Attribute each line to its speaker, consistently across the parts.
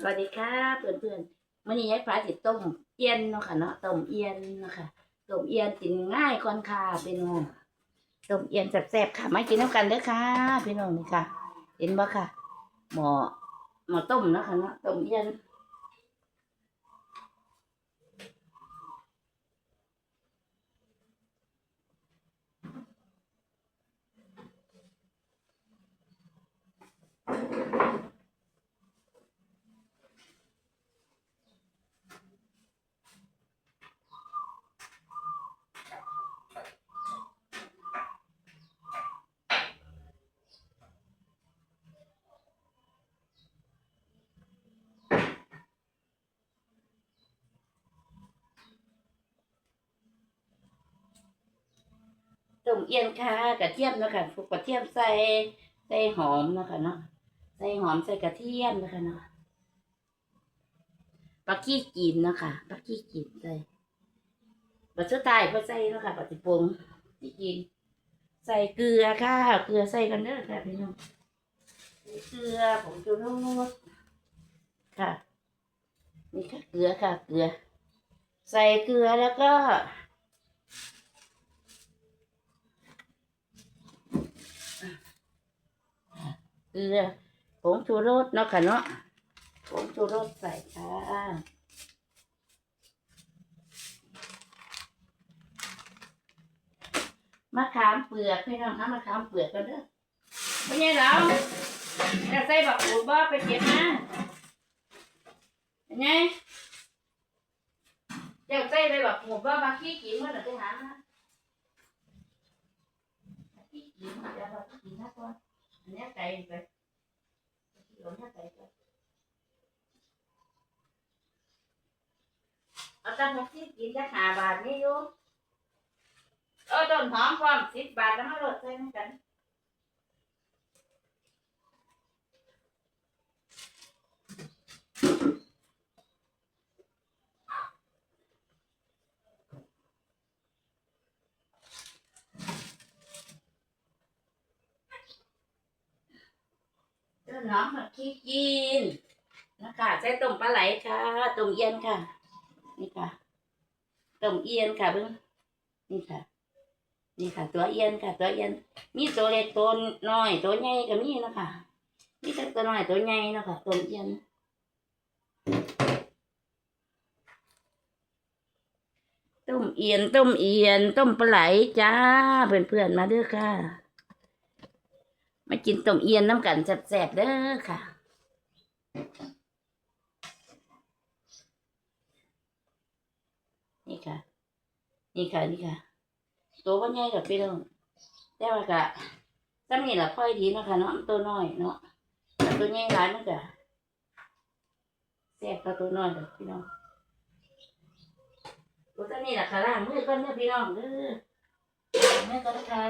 Speaker 1: สวัสดีค่ะเพื่อนๆมื่อนี้ยายฟ้าสิต้มเอียนเนาะค่ะเนาะต้มเอียนเนาะค่ะต้มเอียนกินง่ายก่อนค่ะพี่น้องต้มเอียนแซ่บๆค่ะมากินน้ำกันเด้อค่ะพี่น้องนี่ค่ะ เห็นบ่ค่ะหมอหมอต้มเนาะค่ะเนาะต้มเอียน ต้มเอียนค่ะกระเทียมนะค่ะพวกกระเทียมใส่ใส่หอมนะค่ะเนาะใส่หอมใส่กระเทียมนะค่ะเนาะปลาขี้จีนนะค่ะปลาขี้จีนใส่บัดสุดท้ายพอใส่นะค่ะปฏิปงที่กิน ใส่เกลือค่ะเกลือใส่กันเด้อค่ะพี่น้องเกลือผงชูรสค่ะนี่ค่ะเกลือค่ะเกลือ ใส่เกลือแล้วก็ เกลือผงชูรสเนาะค่ะเนาะผงชูรสใส่ค่ะมะขามเปลือกพี่น้องเอามะขามเปลือกกันเด้อไม่ใช่เราจะใส่บักหูดบ่ไปเก็บมาเป็นไงเจ้าใส่ไปบักหูดบ่บาขี้กินเมื่อไหร่ไปหามาขี้กินเดี๋ยวเรากินนะก่อน เนี้ยไก่ไปหลงเนี้ยไก่ไปเอาตั้งหกสิบกินจะหาบาทนี่อยู่เออต้นหอมความสิบบาทแล้วมาโหลดใส่เหมือนกัน ขี้กินนะคะใส่ต้มปลาไหลค่ะต้มเอียนค่ะ นี่ค่ะต้มเอียนค่ะเบิ้งนี่ค่ะ นี่ค่ะ ตัวเอียนค่ะ ตัวเอียน มีตัวเล็กตัวน้อยตัวใหญ่ก็มีนะคะมีต่ตัวน้อยตัวใหญ่นะคะต้มเอียนต้มเอียนต้มเอียนต้มปลาไหลจ้าเพื่อนๆมาด้อค่ะ มากินต้มเอียนน้ำกันแซ่บๆเด้อค่ะ นี่ค่ะ นี่ค่ะ นี่ค่ะ ตัวก็ใหญ่กับพี่น้องแต่ว่ากะซ้ำนี่หละค่อยดีเนาะค่ะเนาะตัวน้อยเนาะแต่ตัวใหญ่หลายมันกะแซ่บกับตัวน้อยเด้อพี่น้องตัวซ้ำนี่หละค่ะล่างมือก่อนเด้อพี่น้องเด้อมือก่อนค่ะ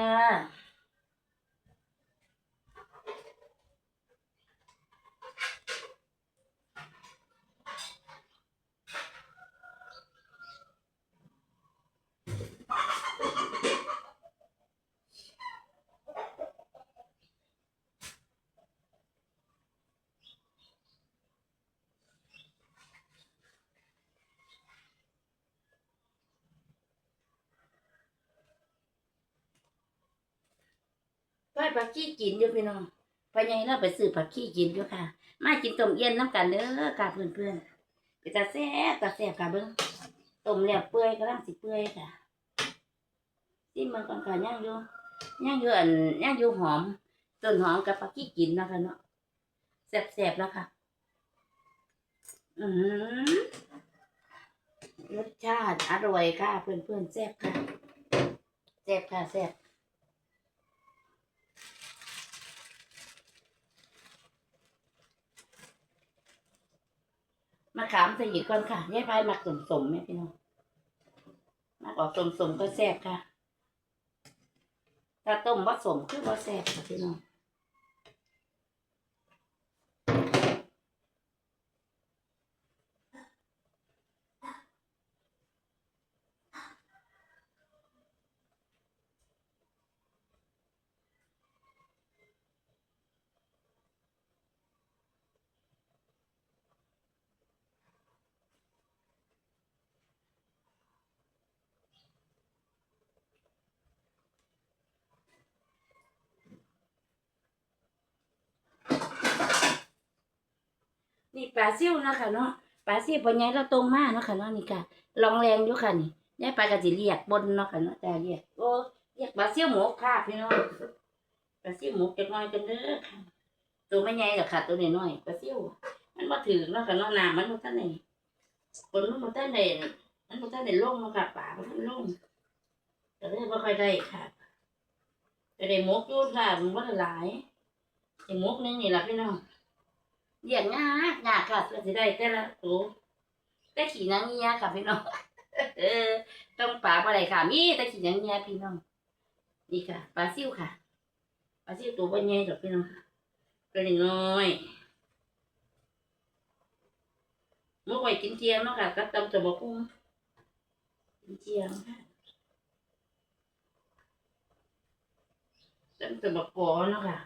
Speaker 1: ผักขี้กินอยู่พี่น้องไปยังเราไปซื้อผักขี้กินอยู่ค่ะ มากินต้มเย็นน้ำกันเด้อค่ะเพื่อนๆไปตาแซ่บตาแซ่บค่ะเบิ้งต้มแล้วเปื่อยกำลังสิเปื่อยค่ะซิมมันก่อนค่ะย่างอยู่ย่างอยู่อันย่างอยู่หอมต้นหอมกับผักขี้กินนะคะเนาะแซ่บๆแล้วค่ะ อืมรสชาติอร่อยค่ะ เพื่อนๆแซ่บค่ะแซ่บค่ะแซ่บ มาขาม ใส่อีกก่อนค่ะยายพายมักสมสมๆไหมพี่น้องมักออกสมสมๆก็แซ่บค่ะถ้าต้มผสมคือว่าแซ่บค่ะพี่น้อง นี่ปลาซิ่วเนาะค่ะเนาะปลาซิ่วปลาใหญ่เราตรงมากเนาะค่ะเนาะนี่ค่ะลองแรงอยู่ค่ะนี่ยายปลากระสิเรียกบนเนาะค่ะเนาะจ้าเรียกโอ้เรียกปลาซิ่วหมกค่ะพี่น้องปลาซิ่วหมกจักหน่อยกันเด้อค่ะ ตัวไม่ใหญ่หรอกค่ะ ตัวน้อยปลาซิ่วมันบ่ถือเนาะค่ะเนาะน้ำมันบ่ทันได้คนมันบ่ทันได้มันบ่ทันได้ลงเนาะค่ะปลาบ่ทันลงก็เลยบ่ค่อยได้ค่ะแต่ได้หมกอยู่ค่ะมันบ่ได้หลายได้หมกหนึงนี่ล่ะพี่น้อง เรียกยากยากค่ะเพื่อสิได้แต่ละตัวแต่ขี่นางเงียค่ะพี่น้องเออ ต้องปลาบ่ได้ค่ะมีแต่ขี้หยังเงียพี่น้องนี่ค่ะปลาซิ่วค่ะปลาซิ่วตัวใหญ่ดอกพี่น้องตัวน้อยๆมื่อไหว้กินเจียงเนาะค่ะกับตำจะบอกกุ้งกินเจียงค่ะตำจะบอกกอเนาะค่ะ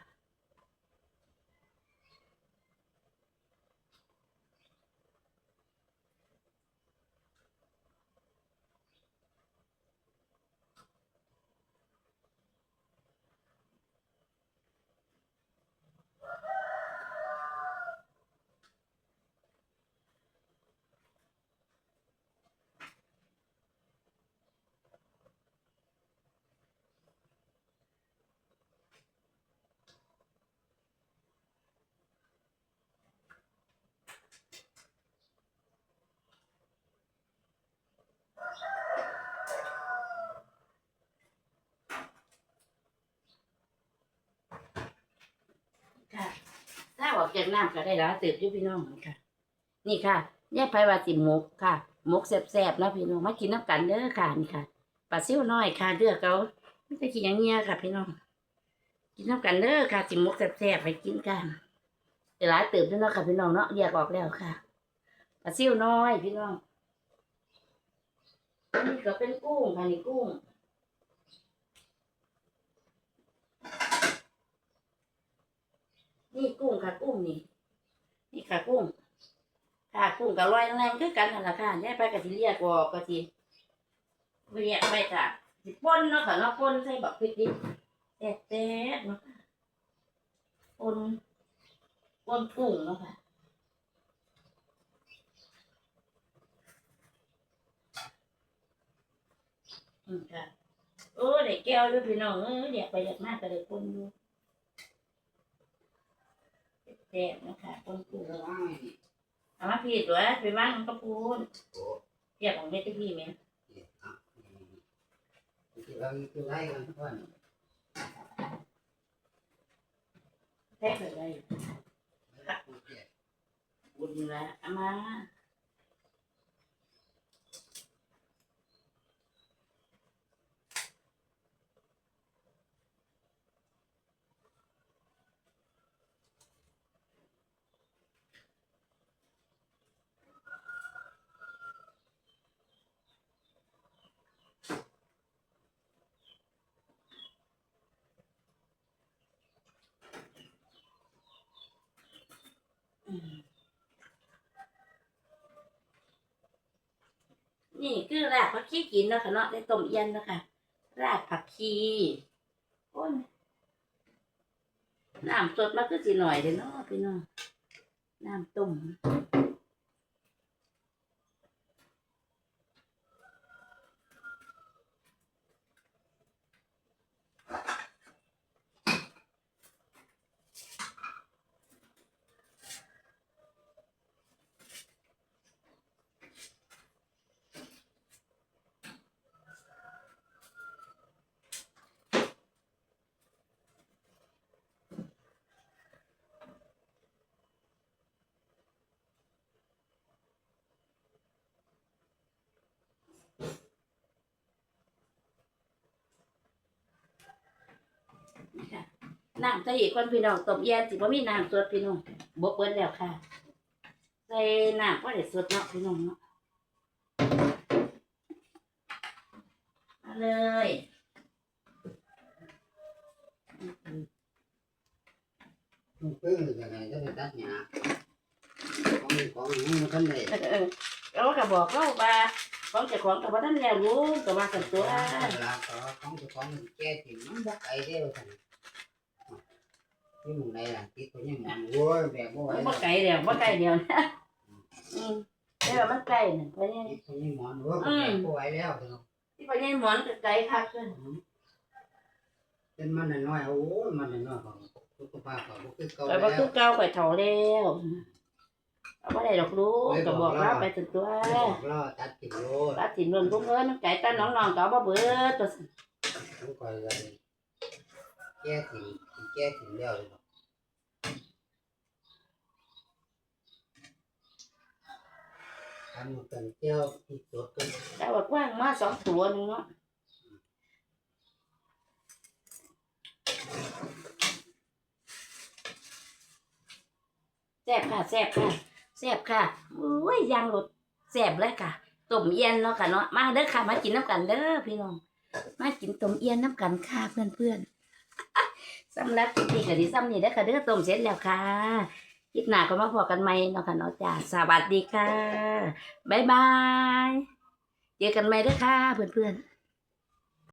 Speaker 1: ถ้า อกจากน้ำก็ได้แล้วเติบอยู่พี่น้องค่ะ นี่ค่ะแยกไปว่าสิหมกค่ะหมกแซ่บๆนะพี่น้องมากินน้ำกันเด้อค่ะนี่ค่ะปลาซิ่วน้อยค่ะเดือกเขาไม่ได้กินอย่างเงี้ยค่ะ พี่น้อง กินน้ำกันเด้อค่ะสิหมกแซ่บๆไปกินกันเดี๋ยวหลายเติบด้วยเนาะค่ะพี่น้องเนาะแยกออกแล้วค่ะปลาซิ่วน้อยพี่น้องนี่ก็เป็นกุ้งค่ะนี่กุ้ง นี่กุ้งค่ะกุ้งนี่ นี่ค่ะกุ้ง ค่ะกุ้งกับลอยแรงคือกันนั่นแหละค่ะยายไปกะสิเรียกบอกกะสิเรียกไปค่ะสิป่นเนาะค่ะเนาะป่นใส่บักพริกดิบแซ่บๆเนาะปนป่นกุ้งเนาะค่ะอืมค่ะโอ้เด็กแก้วด้วยพี่น้องเออเรียกไปเรียกมากก็เลยป่นอยู่ แซ่บๆเนาะค่ะป่นกุ้งเอามาผิดวะไปบ้านมันก็พูนเรียกของเม็ดที่พี่ไหม
Speaker 2: ที่เราคือไล่กันทุกวัน
Speaker 1: แท้เลยได้บุญละเอามา นี่คือรากผักชีกินนะคะเนาะได้ต้มเย็นนะคะรากผักชีโอ้ยน้ำสดมาคือสิหน่อยเลยเนาะพี่น้องน้ำต้ม น้ำใส่อีกคนพี่น้องต้มแย่สิบ่มีน้ำสดพี่น้องบกเบิ้แล้วค่ะ ใส่น้ำก็ได้สดเนาะพี่น้องเนาะมาเลย
Speaker 2: มันปึ้งหรือยังไงจะไปตัดหญ้าของของนี่มันทันได้
Speaker 1: เออเออแล้วก็บอกเขาว่าของเจ้าของกับว่าท่านแล้วรู้กับว่าสันตัว
Speaker 2: เวลาขอของเจ้าของแก้ถิ่นมันบ่ไกลเด้อท่านที่มึงได้ล่ะติดตัวยังหมอนโอ้ยแบบบ่ ไหว
Speaker 1: บ่ไกลเดียวบ่ไกลเดียวนะอืมแต่ว่ามันไกลน่ะเพราะนี่
Speaker 2: ติดตัวยังหมอนโอ้ยแบบบ่ไหวแล้วเนาะ
Speaker 1: ที่เพราะนี่หมอนก็ไกลคักเด้อ
Speaker 2: เป็นมันน้อยๆโอ้ยมันน้อยๆของสุขภาพก็บ่ คัน
Speaker 1: เกันเจ้าที่ตัว
Speaker 2: กันแต่
Speaker 1: ว่ากว้างมาสองตัวนึงเนาะแซ่บค่ะแซ่บค่ะแซ่บค่ะอุ้ยยางลดแซ่บเลยค่ะต้มเย็นเนาะค่ะเนาะมาเด้อค่ะมากินน้ำกันเด้อพี่น้อง มากินต้มเย็นน้ำกันค่ะเพื่อนๆสำหรับคลิปนี้ก็ดีซัมนี่เด้อค่ะเด้อต้มเสร็จแล้วค่ะ คลิปหน้าก็มาพอกันใหม่เนาะค่ะเนาะจ้าสวัสดีค่ะ บ๊ายบาย เจอกันใหม่เด้อค่ะเพื่อนๆ